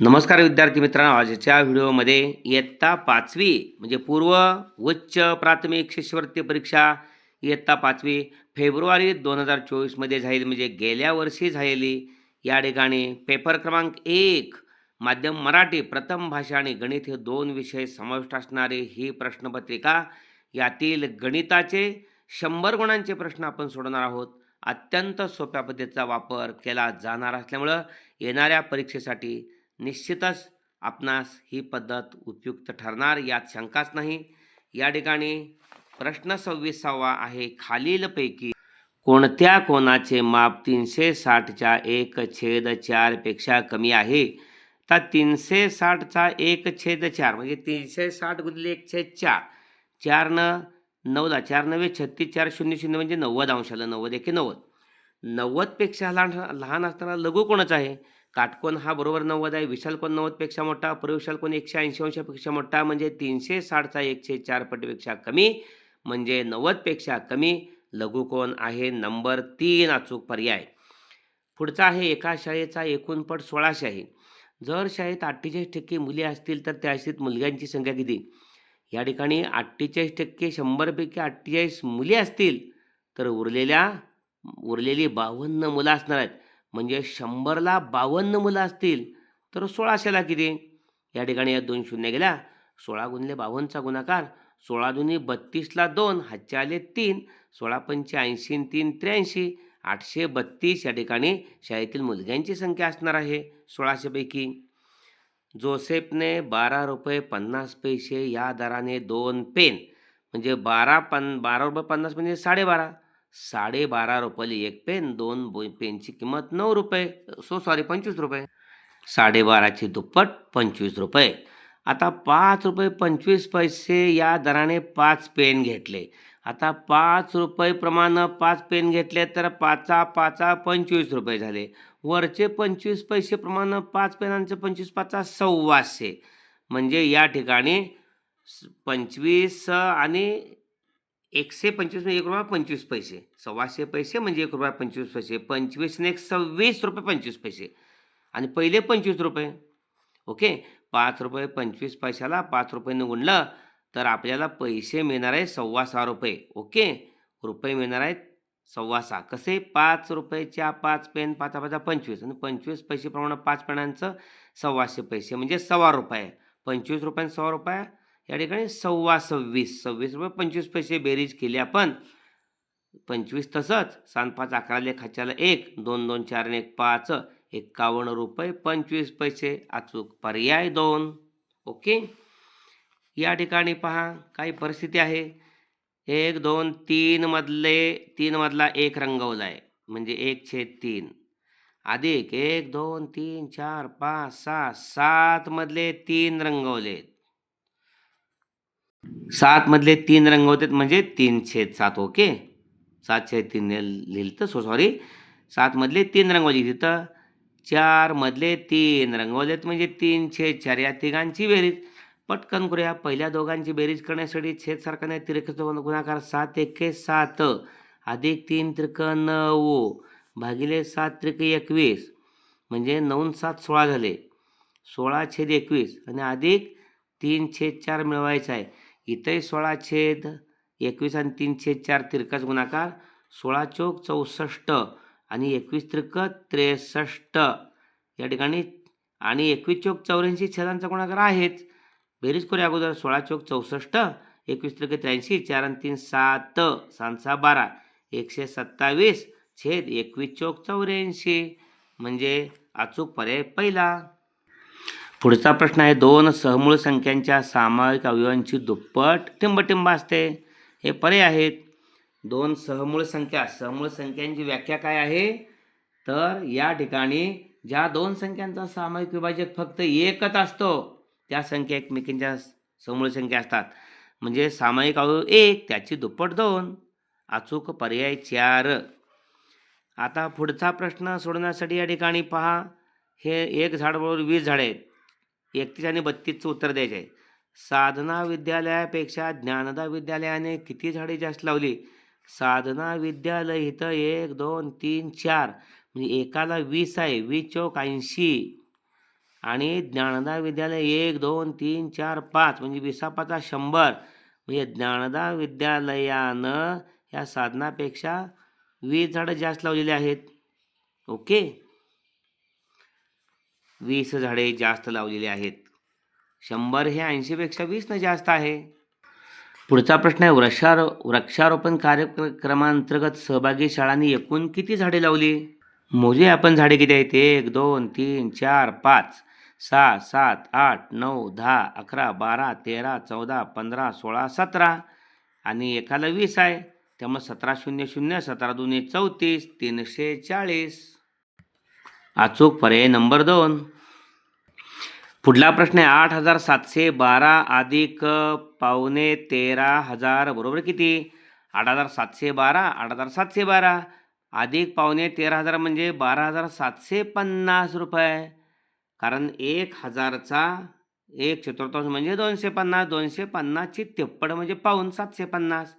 नमस्कार विद्यार्थी मित्रांनो आजच्या व्हिडिओमध्ये इयत्ता पाचवी म्हणजे पूर्व उच्च प्राथमिक शिष्यवृत्ती परीक्षा इयत्ता पाचवी फेब्रुवारी दोन हजार चोवीसमध्ये झालेली म्हणजे गेल्या वर्षी झालेली. या ठिकाणी पेपर क्रमांक एक माध्यम मराठी प्रथम भाषा आणि गणित हे दोन विषय समाविष्ट असणारी ही प्रश्नपत्रिका. यातील गणिताचे शंभर गुणांचे प्रश्न आपण सोडणार आहोत. अत्यंत सोप्या पद्धतीचा वापर केला जाणार असल्यामुळं येणाऱ्या परीक्षेसाठी निश्चितच आपणास ही पद्धत उपयुक्त ठरणार यात शंकाच नाही. या ठिकाणी प्रश्न सव्वीसावा आहे. खालीलपैकी कोणत्या कोणाचे माप तीनशे साठच्या एक छेद चारपेक्षा कमी आहे? तर तीनशे साठचा एक छेद चार म्हणजे तीनशे साठ गुणिले एक छेद चार चारनं नऊला चार नव्हे छत्तीस चार शून्य शून्य म्हणजे नव्वद अंशाला नव्वद एके नव्वद. नव्वदपेक्षा लहान लहान असताना लघु कोणाचं आहे? काटकोन हा बरोबर नव्वद आहे विशालकोन नव्वदपेक्षा मोठा परिविशाल एकशे ऐंशी अंशापेक्षा मोठा म्हणजे तीनशे साठचा एकशे चार पटीपेक्षा कमी म्हणजे नव्वदपेक्षा कमी लघुकोण आहे नंबर तीन अचूक पर्याय. पुढचा आहे एका शाळेचा एकूण पट सोळाशे आहे जर शाळेत अठ्ठेचाळीस टक्के मुले असतील तर त्या शाळेत मुलग्यांची संख्या किती? या ठिकाणी अठ्ठेचाळीस टक्के शंभरपैकी अठ्ठेचाळीस मुले असतील तर उरलेल्या उरलेली बावन्न मुलं असणार आहेत. म्हणजे शंभरला बावन्न मुलं असतील तर सोळाशेला किती? या ठिकाणी या दोन शून्य गेल्या. सोळा गुणले बावन्नचा गुणाकार सोळा दुनी बत्तीसला दोन हातचे आले तीन सोळा पंचे ऐंशी तीन त्र्याऐंशी आठशे बत्तीस या ठिकाणी शाळेतील मुलग्यांची संख्या असणार आहे सोळाशेपैकी जोसेफने बारा रुपये पन्नास पैसे या दराने दोन पेन म्हणजे बारा पन बारा रुपये पन्नास म्हणजे साडेबारा. साडेबारा रुपयाला एक पेन दोन पेनची किंमत नऊ रुपये. सो सॉरी पंचवीस रुपये. साडेबाराची दुप्पट पंचवीस रुपये. आता पाच रुपये पंचवीस पैसे या दराने पाच पेन घेतले. आता पाच रुपये प्रमाणे पाच पेन घेतले तर पाचा पाचा पंचवीस रुपये झाले. वरचे पंचवीस पैसे प्रमाणे पाच पेनांचे पंचवीस पाचा सव्वाशे. म्हणजे या ठिकाणी पंचवीस आणि एकशे पंचवीस म्हणजे एक रुपया पंचवीस पैसे. सव्वाशे पैसे म्हणजे एक रुपया पंचवीस पैसे. पंचवीस एक सव्वीस रुपये पंचवीस पैसे. आणि पहिले पंचवीस रुपये. ओके? पाच रुपये पंचवीस पैशाला पाच रुपयानं गुणलं तर आपल्याला पैसे मिळणार आहे सव्वा सहा रुपये. ओके? रुपये मिळणार आहेत सव्वा सहा कसे? पाच रुपयाच्या पाच पेन पाचा पाचा पंचवीस. आणि पंचवीस पैसेप्रमाणे पाच पेनांचं सव्वाशे पैसे म्हणजे सव्वा रुपये. पंचवीस रुपये सव्वा रुपये या ठिकाणी सव्वा सव्वीस सव्वीस रुपये पंचवीस पैसे बेरीज केली आपण. पंचवीस तसंच सात पाच अकरा खाच्याला एक दोन दोन चार आणि एक पाच एक्कावन्न रुपये पंचवीस पैसे अचूक पर्याय दोन. ओके? या ठिकाणी पहा काही परिस्थिती आहे. एक दोन तीनमधले तीनमधला तीन मधला एक रंगवला आहे म्हणजे एक छेद तीन. अधिक एक दोन तीन चार पाच सहा सात मधले तीन रंगवले सात मधले तीन रंगवतात म्हणजे तीन छेद सात ओके? सात छेद तीन लिहिलं तर सो सॉरी सात मधले तीन रंगवली तिथं चार मधले तीन रंगवलेत म्हणजे तीन छेद चार या तिघांची बेरीज. पटकन करूया पहिल्या दोघांची बेरीज करण्यासाठी छेद सारखा नाही तिरक गुणाकार सात एके सात. अधिक तीन त्रिक नऊ. भागिले सात त्रिक एकवीस. म्हणजे नऊ सात सोळा झाले. सोळा छेद एकवीस. आणि अधिक तीन छेद चार मिळवायचा आहे. इथंही सोळा छेद एकवीस आणि तीन छेद चार तिरकाच गुणाकार सोळा चौक चौसष्ट आणि एकवीस त्रिक त्रेसष्ट. या ठिकाणी आणि एकवीस चौक चौऱ्याऐंशी छेदांचा गुणाकार आहेच. बेरीज करूया अगोदर. सोळा चौक चौसष्ट एकवीस त्रिक त्र्याऐंशी चार आणि तीन सात सांसा बारा. एकशे सत्तावीस छेद एकवीस चौक चौऱ्याऐंशी. म्हणजे अचूक पर्याय पहिला. पुढचा प्रश्न आहे दोन सहमूळ संख्यांच्या सामायिक अवयवांची दुप्पट टिंबटिंब असते. हे पर्याय आहेत. दोन सहमूळ संख्या सहमूळ संख्यांची व्याख्या काय आहे? तर या ठिकाणी ज्या दोन संख्यांचा सामायिक विभाजक फक्त एकच असतो त्या संख्या एकमेकींच्या समूळ संख्या असतात. म्हणजे सामायिक अवयव एक त्याची दुप्पट दोन. अचूक पर्याय चार. आता पुढचा प्रश्न सोडवण्यासाठी या ठिकाणी पहा. हे एक झाडाबरोबर वीस झाडे आहेत. एकतीस आणि बत्तीसचं उत्तर द्यायचं आहे साधना विद्यालयापेक्षा ज्ञानदा विद्यालयाने किती झाडे जास्त लावली? साधना विद्यालय इथं एक दोन तीन चार म्हणजे एकाला वीस आहे. वीस चौक ऐंशी. आणि ज्ञानदा विद्यालय एक दोन तीन चार पाच म्हणजे विसापाचा शंभर. म्हणजे ज्ञानदा विद्यालयानं ह्या साधनापेक्षा वीस झाडं जास्त लावलेली आहेत. ओके? वीस झाडे जास्त लावलेली आहेत. शंभर हे ऐंशीपेक्षा वीसनं जास्त आहे. पुढचा प्रश्न आहे वृक्षारो वृक्षारोपण कार्यक्रमांतर्गत सहभागी शाळांनी एकूण किती झाडे लावली? मोजे आपण झाडे किती आहेत? एक दोन तीन चार पाच सहा सात आठ नऊ दहा अकरा बारा तेरा चौदा पंधरा सोळा सतरा आणि एकाला वीस आहे. त्यामुळे सतरा शून्य शून्य सतरा दोन्ही चौतीस तीनशे चाळीस. अचूक पर्याय नंबर दोन. पुढला प्रश्न आहे आठ हजार सातशे बारा अधिक पावणे तेरा हजार बरोबर किती? आठ हजार सातशे बारा आठ हजार सातशे बारा. अधिक पावणे तेरा हजार म्हणजे बारा हजार सातशे पन्नास रुपये. कारण एक हजारचा एक चतुर्थांश म्हणजे दोनशे पन्नास दोनशे पन्नासची तिप्पट म्हणजे पाऊन सातशे पन्नास.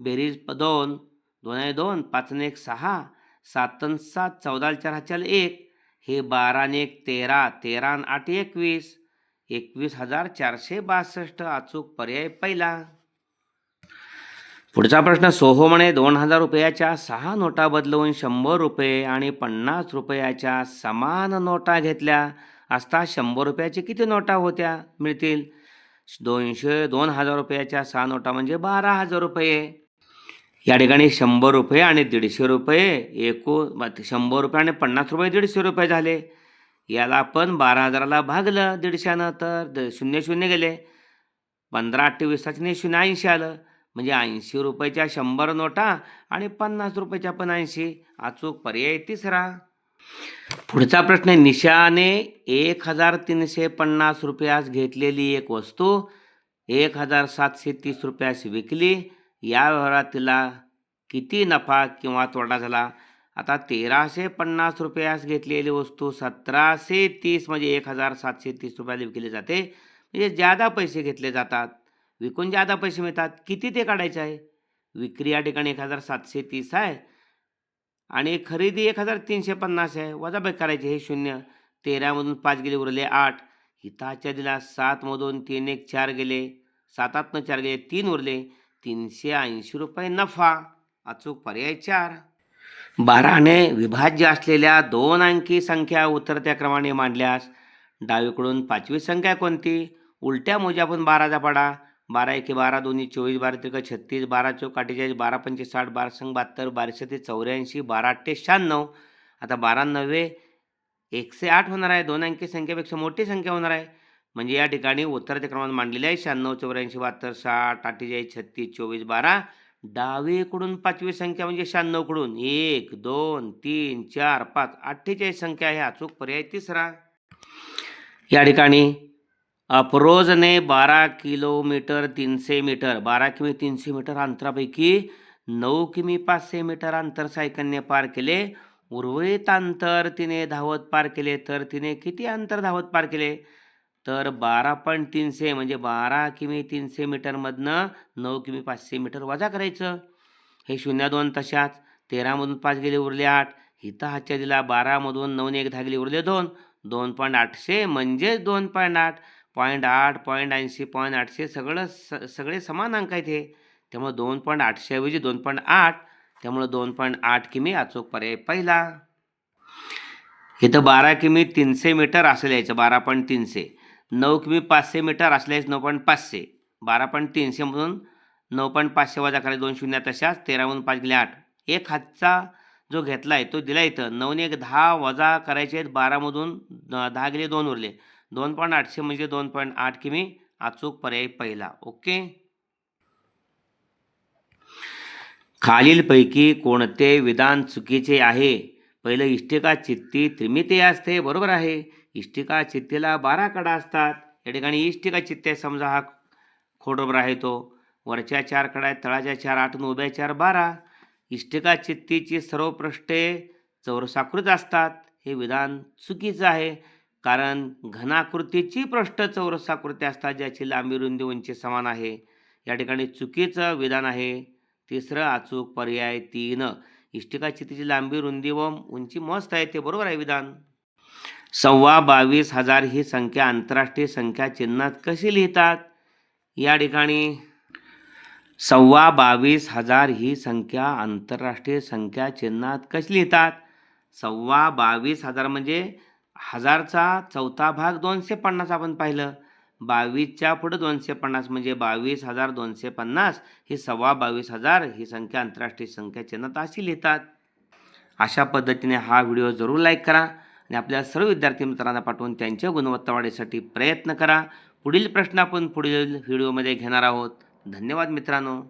बेरीज प- दोन दोन आहे दोन पाच एक सहा सात सात चौदा चार हाचाल एक. हे बाराने एक तेरा तेरा आठ एकवीस. एकवीस हजार चारशे बासष्ट अचूक पर्याय पहिला. पुढचा प्रश्न सोहोमने दोन हजार रुपयाच्या सहा नोटा बदलवून शंभर रुपये आणि पन्नास रुपयाच्या समान नोटा घेतल्या. असता शंभर रुपयाची किती नोटा होत्या? मिळतील. दोनशे दोन हजार रुपयाच्या सहा नोटा म्हणजे बारा हजार रुपये. या ठिकाणी शंभर रुपये आणि दीडशे रुपये एकूण शंभर रुपये आणि पन्नास रुपये दीडशे रुपये झाले. याला आपण बारा हजाराला भागलं दीडशेनं तर द- शून्य शून्य गेले. पंधरा अठ्ठावीसाचे शून्य ऐंशी आलं. म्हणजे ऐंशी रुपयाच्या शंभर नोटा आणि पन्नास रुपयाच्या पण ऐंशी. अचूक पर्याय तिसरा. पुढचा प्रश्न आहे निशाने एक हजार तीनशे पन्नास रुपयास घेतलेली एक वस्तू. एक हजार सातशे तीस रुपयास विकली. या व्यवहारात तिला किती नफा किंवा तोटा झाला? आता तेराशे पन्नास रुपयास घेतलेली वस्तू सतराशे तीस म्हणजे एक हजार सातशे तीस रुपयाला विकली जाते. म्हणजे ज्यादा पैसे घेतले जातात विकून ज्यादा पैसे मिळतात किती ते काढायचे आहे? विक्री या ठिकाणी एक हजार सातशे तीस आहे आणि खरेदी एक हजार तीनशे पन्नास आहे. वजाबाई करायचे हे शून्य. तेरामधून पाच गेले उरले आठ. हिताच्या दिला सातमधून तीन एक चार गेले सातातनं चार गेले तीन उरले. तीनशे ऐंशी रुपये नफा अचूक पर्याय चार. बाराने विभाज्य असलेल्या दोन अंकी संख्या उतरत्या क्रमाने मांडल्यास डावीकडून पाचवी संख्या कोणती? उलट्या मोजापून बाराचा पाडा. बारा एके बारा दोन्ही चोवीस बारा त्रिक छत्तीस बारा चौक अठ्ठेचाळीस बारा पंचे साठ बारा संघ बहात्तर बाराशे ते चौऱ्याऐंशी बारा अठ्ठे शहाण्णव. आता बारा नव्वे एकशे आठ होणार आहे. दोन अंकी संख्येपेक्षा मोठी संख्या होणार आहे. म्हणजे या ठिकाणी उत्तराचे क्रमांक मांडलेले आहे शहाण्णव चौऱ्याऐंशी बहात्तर साठ अठ्ठेचाळीस छत्तीस चोवीस बारा. डावीकडून पाचवी संख्या म्हणजे शहाण्णवकडून. एक दोन तीन चार पाच अठ्ठेचाळीस संख्या आहे. अचूक पर्याय तिसरा. या ठिकाणी अफरोजने बारा किलोमीटर तीनशे मीटर बारा किमी तीनशे मीटर अंतरापैकी नऊ किमी पाचशे मीटर अंतर सायकलने पार केले. उर्वरित अंतर तिने धावत पार केले तर तिने किती अंतर धावत पार केले? तर बारा पॉईंट तीनशे म्हणजे बारा किमी तीनशे मीटरमधनं नऊ किमी पाचशे मीटर वजा करायचं. हे शून्य दोन तशाच. तेरामधून पाच गेले उरले आठ. हिता हातच्या दिला बारामधून नऊने एक दहा गेले उरले दोन. दोन पॉईंट आठशे म्हणजेच दोन पॉईंट आठ. पॉईंट आठ पॉईंट ऐंशी पॉईंट आठशे सगळं स सगळे समान अंक आहेत हे. त्यामुळे दोन पॉईंट आठशेऐवजी दोन पॉईंट आठ. त्यामुळं दोन पॉईंट आठ किमी अचूक पर्याय पहिला. इथं बारा किमी तीनशे मीटर असेल यायचं बारा पॉईंट तीनशे. नऊ किमी पाचशे मीटर असल्यास नऊ पॉईंट पाचशे. बारा पॉईंट तीनशेमधून नऊ पॉईंट पाचशे वजा करायचे दोन शून्य तशाच तेरामधून पाच गेले आठ. एक हातचा जो घेतला आहे तो दिला इथं. नऊने एक दहा वजा करायचे आहेत बारामधून दहा गेले दोन उरले. दोन पॉईंट आठशे म्हणजे दोन पॉईंट आठ किमी अचूक पर्याय पहिला. ओके? खालीलपैकी कोणते विधान चुकीचे आहे? पहिलं इष्टिका चित्ती त्रिमितीय असते बरोबर आहे. इष्टिका चित्तीला बारा कडा असतात. या ठिकाणी इष्टिका चित्ते समजा हा खोड आहे तो. वरच्या चार कडा आहेत तळाच्या चार आठ आणि उभ्या चार बारा. इष्टिका चित्तीची सर्व पृष्ठे चौरसाकृत असतात. हे विधान चुकीचं आहे. कारण घनाकृतीची पृष्ठ चौरसाकृती असतात ज्याची लांबी रुंदी उंची समान आहे. या ठिकाणी चुकीचं विधान आहे. तिसरं अचूक पर्याय तीन. इष्टिका चित्तीची लांबी रुंदी व उंची मस्त आहे. ते बरोबर आहे विधान. सव्वा बावीस हजार ही संख्या आंतरराष्ट्रीय संख्या चिन्हात कशी लिहितात? या ठिकाणी सव्वा बावीस हजार ही संख्या आंतरराष्ट्रीय संख्या चिन्हात कशी लिहितात? सव्वा बावीस हजार म्हणजे हजारचा चौथा भाग दोनशे पन्नास आपण पाहिलं. बावीसच्या पुढं दोनशे पन्नास म्हणजे बावीस हजार दोनशे पन्नास ही सव्वा बावीस हजार ही संख्या आंतरराष्ट्रीय संख्या चिन्हात अशी लिहितात. अशा पद्धतीने हा व्हिडिओ जरूर लाईक करा. आणि आपल्या सर्व विद्यार्थी मित्रांना पाठवून त्यांच्या गुणवत्ता वाढीसाठी प्रयत्न करा. पुढील प्रश्न आपण पुढील व्हिडिओमध्ये घेणार आहोत. धन्यवाद मित्रांनो.